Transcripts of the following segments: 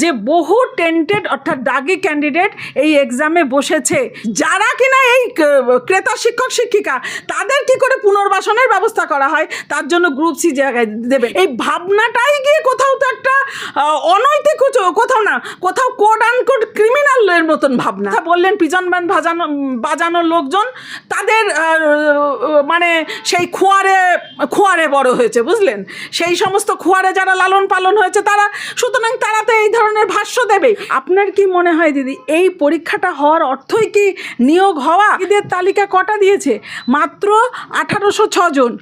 যে বহু টেন্টেড অর্থাৎ দাগি ক্যান্ডিডেট এই এক্সামে বসেছে। যারা কিনা এই ক্রেতা শিক্ষক শিক্ষিকা, তাদের কি করে পুনর্বাসনের ব্যবস্থা করা হয়? তার জন্য গ্রুপ সি জায়গায় দেবে। এই ভাবনাটাই গিয়ে কোথাও তো একটা অনৈতিক কোথাও না, কোথাও কোড আনকোড ক্রিমিনালের মতন ভাবনা। বললেন পিজন ব্যান্ড বাজানো বাজানোর লোকজন, তাদের মানে সেই খোয়ারে খোয়ারে বড় হয়েছে, বুঝলেন? সেই সমস্ত খোয়ারে যারা লালন পালন হয়েছে, তারা, সুতরাং তারা তো এই ধরনের ভাষ্য দেবে। আপনার কি মনে হয় দিদি, এই পরীক্ষাটা হওয়ার অর্থই কি নিয়োগ হওয়া? এদের তালিকা কটা দিয়েছে? মাত্র আঠারোশো ছজন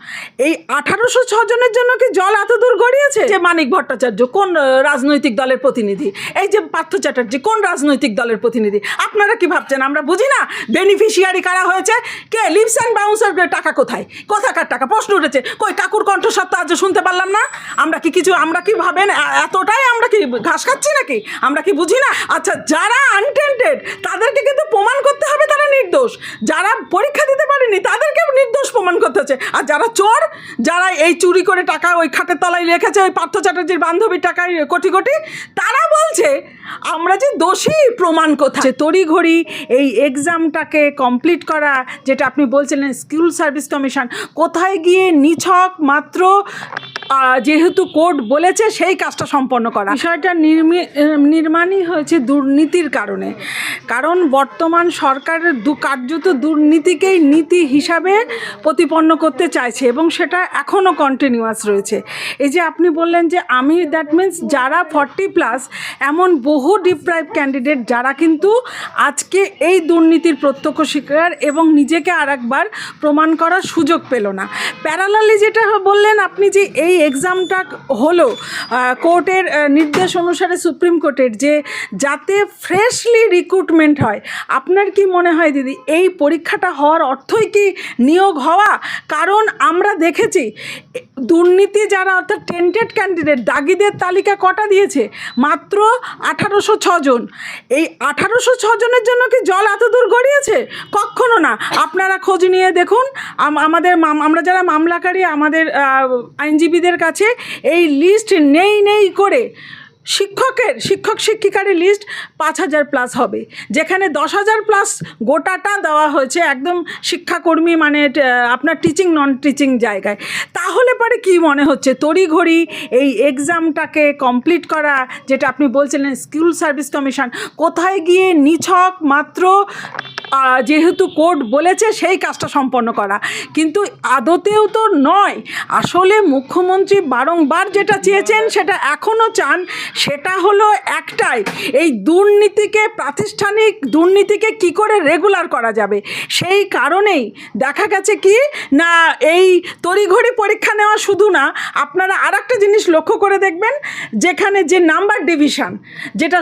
এই আঠারোশো ছজনের জন্য কি জল এত দূর গড়িয়েছে? যে মানিক ভট্টাচার্য, কোন রাজনৈতিক দলের প্রতিনিধি? এই যে পার্থ চ্যাটার্জি, কোন রাজনৈতিক দলের প্রতিনিধি? আপনারা কি ভাবছেন? আমরা বুঝি না? বেনিফিশিয়ারি কারা হয়েছে? কে? লিপস অ্যান্ড বাউন্সার টাকা কোথায়? কোথাকার টাকা? প্রশ্ন উঠেছে। কই, কাকুর কণ্ঠস্বর তো আজ শুনতে পারলাম না। আমরা কি কিছু, আমরা কি ভাবেন? এতটাই আমরা কি ঘাস খাচ্ছি? নাকি? আমরা কি বুঝি না? আচ্ছা যারা আনটেন্টেড তাদেরকে কিন্তু প্রমাণ করতে হবে তারা নির্দোষ। যারা পরীক্ষা দিতে পারেনি, তাদেরকে নির্দোষ প্রমাণ করতে হচ্ছে। আর যারা চোর, যারা এই চুরি করে টাকা ওই খাটের তলায় রেখেছে, ওই পার্থ চ্যাটার্জির বান্ধবীর টাকায় কোটি কোটি, তারা বলছে, আমরা যে দোষী, প্রমাণ কোথায় তড়িঘড়ি এই এক্সামটাকে কমপ্লিট করা, যেটা আপনি বলছিলেন স্কুল সার্ভিস কমিশন কোথায় গিয়ে নিছক মাত্র যেহেতু কোর্ট বলেছে, সেই কাজটা সম্পন্ন করা। বিষয়টা নির্মি নির্মাণই হয়েছে দুর্নীতির কারণে। কারণ বর্তমান সরকারের দু, কার্যত দুর্নীতিকেই নীতি হিসাবে প্রতিপন্ন করতে চাইছে এবং সেটা এখনও কন্টিনিউয়াস রয়েছে। এই যে আপনি বললেন যে আমি দ্যাট মিন্স যারা ফর্টি প্লাস এমন বহু ডিপ্রাইভ ক্যান্ডিডেট যারা কিন্তু আজকে এই দুর্নীতির প্রত্যক্ষ শিকার এবং নিজেকে আরেকবার প্রমাণ করার সুযোগ পেল না। প্যারালালি যেটা বললেন আপনি যে এই এক্সামটা হলো কোর্টের নির্দেশ অনুসারে সুপ্রিম কোর্টের যে যাতে ফ্রেশলি রিক্রুটমেন্ট হয়, আপনার কি মনে হয় দিদি? এই পরীক্ষাটা হওয়ার অর্থই কি নিয়োগ হওয়া? কারণ আমরা দেখেছি, দুর্নীতি যারা অর্থাৎ টেন্টেড ক্যান্ডিডেট দাগিদের তালিকা কটা দিয়েছে? মাত্র আঠারোশো ছজন এই আঠারোশো ছজনের জন্য কি জল এত দূর গড়িয়েছে? কখনো না। আপনারা খোঁজ নিয়ে দেখুন আমাদের আমরা যারা মামলাকারী, আমাদের আইনজীবীদের কাছে এই লিস্ট নেই নেই করে শিক্ষকের, শিক্ষক শিক্ষিকারের লিস্ট পাঁচ হাজার প্লাস হবে। যেখানে দশ হাজার প্লাস গোটাটা দেওয়া হয়েছে একদম শিক্ষাকর্মী মানে আপনার টিচিং নন টিচিং জায়গায়। তাহলে পরে কি মনে হচ্ছে? তড়িঘড়ি এই এক্সামটাকে কমপ্লিট করা, যেটা আপনি বলছিলেন স্কুল সার্ভিস কমিশন কোথায় গিয়ে নিছক মাত্র যেহেতু কোর্ট বলেছে সেই কাজটা সম্পন্ন করা। কিন্তু আদতেও তো নয়। আসলে মুখ্যমন্ত্রী বারংবার যেটা চেয়েছেন সেটা এখনও চান সেটা হলো একটাই, এই দুর্নীতিকে প্রাতিষ্ঠানিক দুর্নীতিকে কি করে রেগুলার করা যাবে? সেই কারণেই দেখা গেছে কি, না, এই তড়িঘড়ি পরীক্ষা নেওয়া শুধু না, আপনারা আর একটা জিনিস লক্ষ্য করে দেখবেন, যেখানে যে নাম্বার ডিভিশন যেটা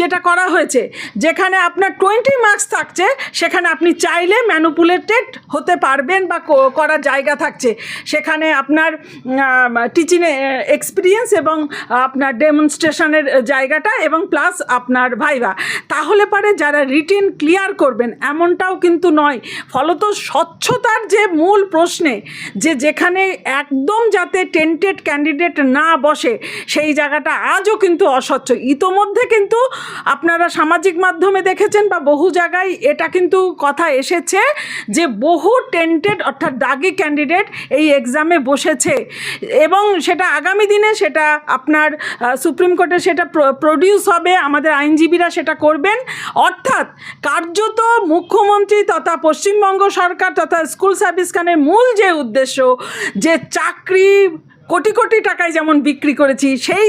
যেটা করা হয়েছে, যেখানে আপনার টোয়েন্টি মার্কস থাকছে, সেখানে আপনি চাইলে ম্যানুপুলেটেড হতে পারবেন বা করার জায়গা থাকছে। সেখানে আপনার টিচিং এক্সপিরিয়েন্স এবং আপনার ডেমনস্ট্রেশনের জায়গাটা এবং প্লাস আপনার ভাইবা তাহলে পারে যারা রিটেন ক্লিয়ার করবেন, এমনটাও কিন্তু নয়। ফলত স্বচ্ছতার যে মূল প্রশ্নে, যে যেখানে একদম যাতে টেন্টেড ক্যান্ডিডেট না বসে, সেই জায়গাটা আজও কিন্তু অস্বচ্ছ। ইতোমধ্যে কিন্তু আপনারা সামাজিক মাধ্যমে দেখেছেন বা বহু জায়গায় এটা কিন্তু কথা এসেছে যে বহু টেন্টেড অর্থাৎ দাগি ক্যান্ডিডেট এই এক্সামে বসেছে। এবং সেটা আগামী দিনে সেটা আপনার সুপ্রিম কোর্টে সেটা প্রডিউস হবে, আমাদের আইনজীবীরা সেটা করবেন। অর্থাৎ কার্যত মুখ্যমন্ত্রী তথা পশ্চিমবঙ্গ সরকার তথা স্কুল সার্ভিস খানের মূল যে উদ্দেশ্য, যে চাকরি কোটি কোটি টাকায় যেমন বিক্রি করেছি, সেই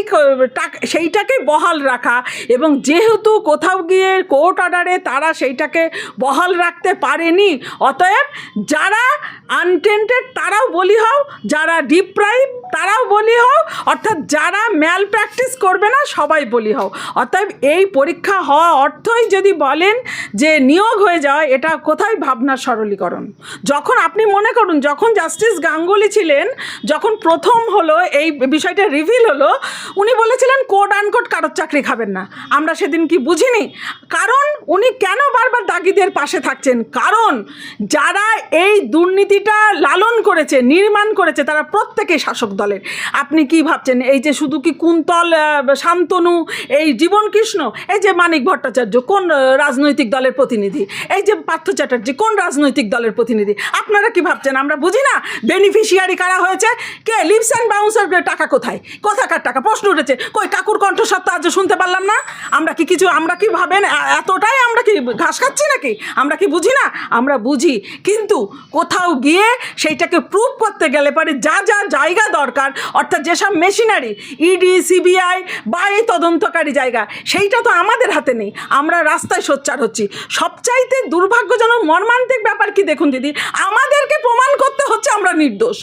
টাকা, সেইটাকে বহাল রাখা এবং যেহেতু কোথাও গিয়ে কোর্ট অর্ডারে তারা সেইটাকে বহাল রাখতে পারেনি, অতএব যারা আনটেন্টেড তারাও বলি হও, যারা ডিপ্রাইভ তারাও বলি হও, অর্থাৎ যারা ম্যাল প্র্যাকটিস করবে না সবাই বলি হও। অতএব এই পরীক্ষা হওয়া অর্থই যদি বলেন যে নিয়োগ হয়ে যাওয়া, এটা কোথায় ভাবনা সরলীকরণ? যখন আপনি মনে করুন, যখন জাস্টিস গাঙ্গুলি ছিলেন, যখন প্রথম হলো, এই বিষয়টা রিভিল হলো, উনি বলেছিলেন কোড আনকোড কারোর চাকরি খাবেন না। আমরা সেদিন কি বুঝিনি? কারণ উনি কেন বারবার দাগিদের পাশে থাকছেন? কারণ যারা এই দুর্নীতিটা লালন করেছে, নির্মাণ করেছে, তারা প্রত্যেকেই শাসক দলের। আপনি কি ভাবছেন, এই যে শুধু কি কুন্তল শান্তনু, এই জীবন কৃষ্ণ, এই যে মানিক ভট্টাচার্য, কোন রাজনৈতিক দলের প্রতিনিধি, এই যে পার্থ চ্যাটার্জি, কোন রাজনৈতিক দলের প্রতিনিধি? আপনারা কি ভাবছেন, আমরা বুঝি না বেনিফিশিয়ারি কারা হয়েছে? কে? লিপস অ্যান্ড বাউন্সার টাকা কোথায়? কোথাকার টাকা? প্রশ্ন উঠেছে। কই, কাকুর কণ্ঠস্বর তো আজ শুনতে পারলাম না। আমরা কি কিছু, আমরা কি ভাবেন এতটাই আমরা কি ঘাস খাচ্ছি নাকি? আমরা কি বুঝি না? আমরা বুঝি। কিন্তু কোথাও গিয়ে সেইটাকে প্রুভ করতে গেলে পারে যা যা জায়গা দরকার, অর্থাৎ যেসব মেশিনারি ইডি সিবিআই বা এই তদন্তকারী জায়গা, সেইটা তো আমাদের হাতে নেই। আমরা রাস্তায় সোচ্চার হচ্ছি। সবচাইতে দুর্ভাগ্যজনক, মর্মান্তিক ব্যাপার কি দেখুন দিদি? আমাদেরকে প্রমাণ করতে হচ্ছে আমরা নির্দোষ।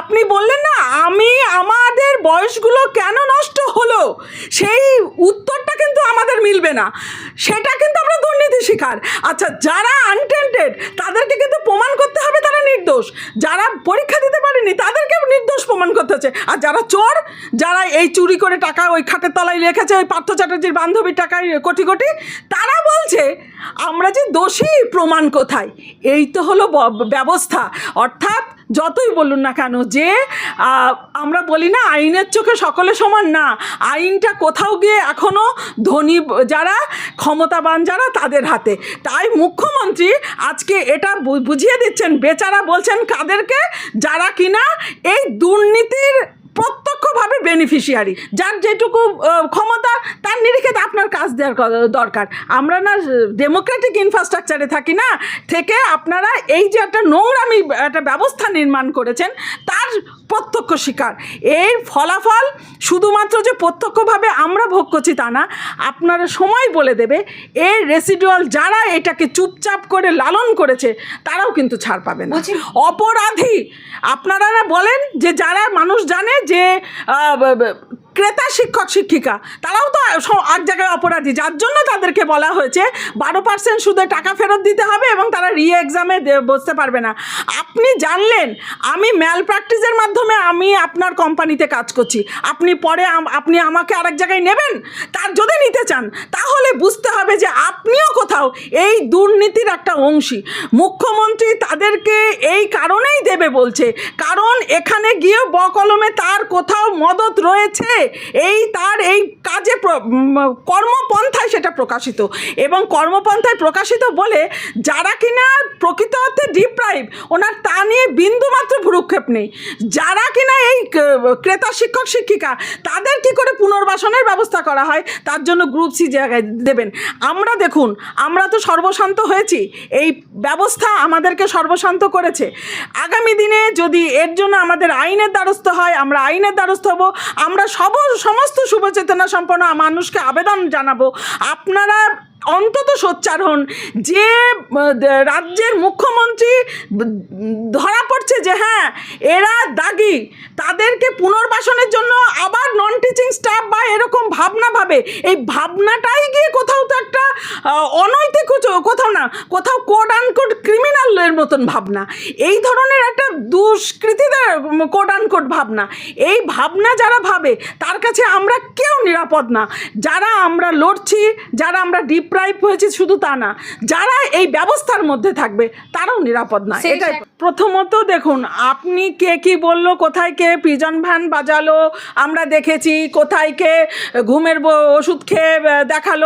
আপনি বললেন না আমি আমাদের বয়সগুলো কেন নষ্ট হলো? সেই উত্তরটা কিন্তু আমাদের মিলবে না। সেটা কিন্তু আমরা দুর্নীতি শিকার। আচ্ছা যারা আনটেন্টেড তাদেরকে কিন্তু প্রমাণ করতে হবে তারা নির্দোষ। যারা পরীক্ষা দিতে পারেনি তাদেরকে নির্দোষ প্রমাণ করতে হচ্ছে। আর যারা চোর, যারা এই চুরি করে টাকা ওই খাটের তলায় রেখেছে, ওই পার্থ চ্যাটার্জির বান্ধবীর টাকায় কোটি কোটি, তারা বলছে, আমরা যে দোষী, প্রমাণ কোথায়? এই তো হলো ব্যবস্থা। অর্থাৎ যতই বলুন না কেন যে আমরা বলি না আইনের চোখে সকলে সমান না। আইনটা কোথাও গিয়ে এখনও ধনী যারা, ক্ষমতাবান যারা তাদের হাতে। তাই মুখ্যমন্ত্রী আজকে এটা বুঝিয়ে দিচ্ছেন, বেচারা বলছেন কাদেরকে, যারা কিনা এই দুর্নীতির প্রত্যক্ষভাবে বেনিফিশিয়ারি যার যেটুকু ক্ষমতা, তার নিরিখে আপনার কাজ দেওয়ার দরকার। আমরা না ডেমোক্রেটিক ইনফ্রাস্ট্রাকচারে থাকি না, থেকে আপনারা এই যে একটা নোংরামি, একটা ব্যবস্থা নির্মাণ করেছেন, তার প্রত্যক্ষ শিকার। এর ফলাফল শুধুমাত্র যে প্রত্যক্ষভাবে আমরা ভোগ করছি তা না আপনারা সময় বলে দেবে এর রেসিডুয়াল যারা এটাকে চুপচাপ করে লালন করেছে তারাও কিন্তু ছাড় পাবে না। অপরাধী আপনারা বলেন যে যারা মানুষ জানে যে ক্রেতা, শিক্ষক, শিক্ষিকা। তারাও তো এক জায়গায় অপরাধী। যার জন্য তাদেরকে বলা হয়েছে, বারো পার্সেন্ট সুদে টাকা ফেরত দিতে হবে এবং তারা রি এক্সামে বসতে পারবে না। আপনি জানলেন, আমি ম্যাল প্র্যাকটিসের মাধ্যমে আমি আপনার কোম্পানিতে কাজ করছি। আপনি পরে আপনি আমাকে আরেক জায়গায় নেবেন? তার যদি নিতে চান, তাহলে বুঝতে হবে যে আপনিও কোথাও এই দুর্নীতির একটা অংশী। মুখ্যমন্ত্রী তাদেরকে এই কারণেই দেবে বলছে, কারণ এখানে গিয়ে বকলমে তার কোথাও মদত রয়েছে। এই তার এই কাজে কর্মপন্থায় সেটা প্রকাশিত। এবং কর্মপন্থায় প্রকাশিত বলে যারা কিনা প্রকৃত অর্থে ডিপ্রাইভ ওনার তা নিয়ে বিন্দুমাত্র ভ্রুক্ষেপ নেই। যারা কিনা এই ক্রেতা, শিক্ষক, শিক্ষিকা, তাদের কি করে পুনর্বাসনের ব্যবস্থা করা হয়? তার জন্য গ্রুপ সি জায়গায় দেবেন। আমরা দেখুন, আমরা তো সর্বশান্ত হয়েছি। এই ব্যবস্থা আমাদেরকে সর্বশান্ত করেছে। আগামী দিনে যদি এর জন্য আমাদের আইনের দ্বারস্থ হয়, আমরা আইনের দ্বারস্থ হব। আমরা সব সমস্ত শুভচেতনা সম্পন্ন মানুষকে আবেদন জানাব। আপনারা অন্তত সোচ্চার হন। যে রাজ্যের মুখ্যমন্ত্রী ধরা পড়ছে যে হ্যাঁ এরা দাগি, তাদেরকে পুনর্বাসনের জন্য আবার নন টিচিং স্টাফ বা এরকম ভাবনা ভাবে। এই ভাবনাটাই গিয়ে কোথাও তো একটা অনৈতিক কোথাও না, কোথাও কোড আনকোড ক্রিমিনালের মতন ভাবনা। এই ধরনের একটা দুষ্কৃতীদের কোড আনকোড ভাবনা। এই ভাবনা যারা ভাবে তার কাছে আমরা কেউ নিরাপদ না। যারা আমরা লড়ছি যারা আমরা ডিপ্রাইভ হয়েছি শুধু তা না যারা এই ব্যবস্থার মধ্যে থাকবে তারাও নিরাপদ না। সেই এটা প্রথমত দেখুন আপনি কে কি বলল কোথায় কে পিজন ভ্যান বাজালো আমরা দেখেছি কোথায় কে ঘুমের ওষুধ খেয়ে দেখাল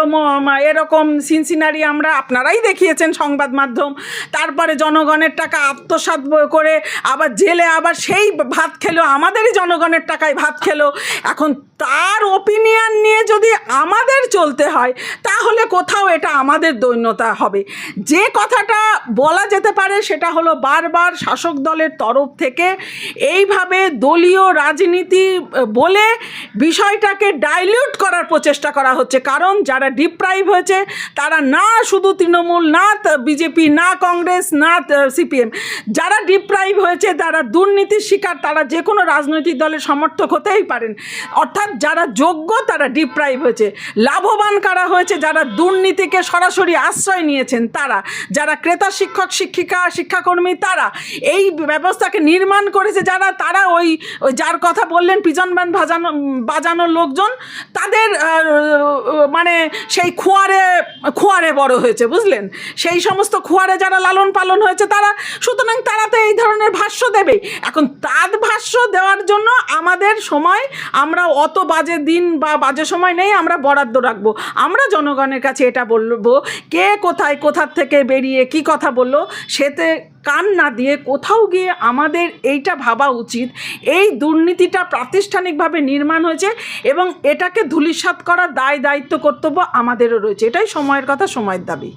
এরকম সিনসিনারি আমরা আপনারাই দেখিয়েছেন সংবাদ মাধ্যম। তারপরে জনগণের টাকা আত্মসাৎ ব- করে আবার জেলে আবার সেই ভাত খেলো, আমাদেরই জনগণের টাকায় ভাত খেলো। এখন তার ওপিনিয়ন নিয়ে যদি আমাদের চলতে হয়, তাহলে কোথাও এটা আমাদের দৈন্যতা হবে। যে কথাটা বলা যেতে পারে, সেটা হলো বারবার শাসক দলের তরফ থেকে এইভাবে দলীয় রাজনীতি বলে বিষয়টাকে ডাইলিউট করার প্রচেষ্টা করা হচ্ছে। কারণ যারা ডিপ্রাইভ হয়েছে, তারা না শুধু তৃণমূল, না বিজেপি, না কংগ্রেস, না সিপিএম। যারা ডিপ্রাইভ হয়েছে, যারা দুর্নীতির শিকার, তারা যে কোনো রাজনৈতিক দলের সমর্থক হতেই পারেন। অর্থাৎ যারা যোগ্য, তারা ডিপ্রাইভ হয়েছে। লাভবান কারা হয়েছে, যারা দুর্নীতিকে সরাসরি আশ্রয় নিয়েছেন, তারা। যারা ক্রেতা, শিক্ষক, শিক্ষিকা, শিক্ষাকর্মী, তারা। এই ব্যবস্থাকে নির্মাণ করেছে যারা, তারা ওই যার কথা বললেন, পিজন ব্যান্ড বাজানো বাজানোর লোকজন, তাদের মানে সেই খোয়ারে খোয়ারে বড় হয়েছে, বুঝলেন? সেই সমস্ত খোয়ারে যারা লালন পালন হয়েছে, তারা। সুতরাং তারা তো এই ধরনের ভাষ্য দেবে। এখন তার ভাষ্য দেওয়ার জন্য আমাদের সময়, আমরা অত বাজে দিন বা বাজে সময় নেই, আমরা বরাদ্দ রাখব। আমরা জনগণের কাছে এটা বলব, কে কোথায়, কোথার থেকে বেরিয়ে কি কথা বলল, সেতে কান না দিয়ে কোথাও গিয়ে আমাদের এইটা ভাবা উচিত। এই দুর্নীতিটা প্রাতিষ্ঠানিকভাবে নির্মাণ হয়েছে এবং এটাকে ধূলিসাৎ করার দায় দায়িত্ব কর্তব্য আমাদেরও রয়েছে। এটাই সময়ের কথা, সময়ের দাবি।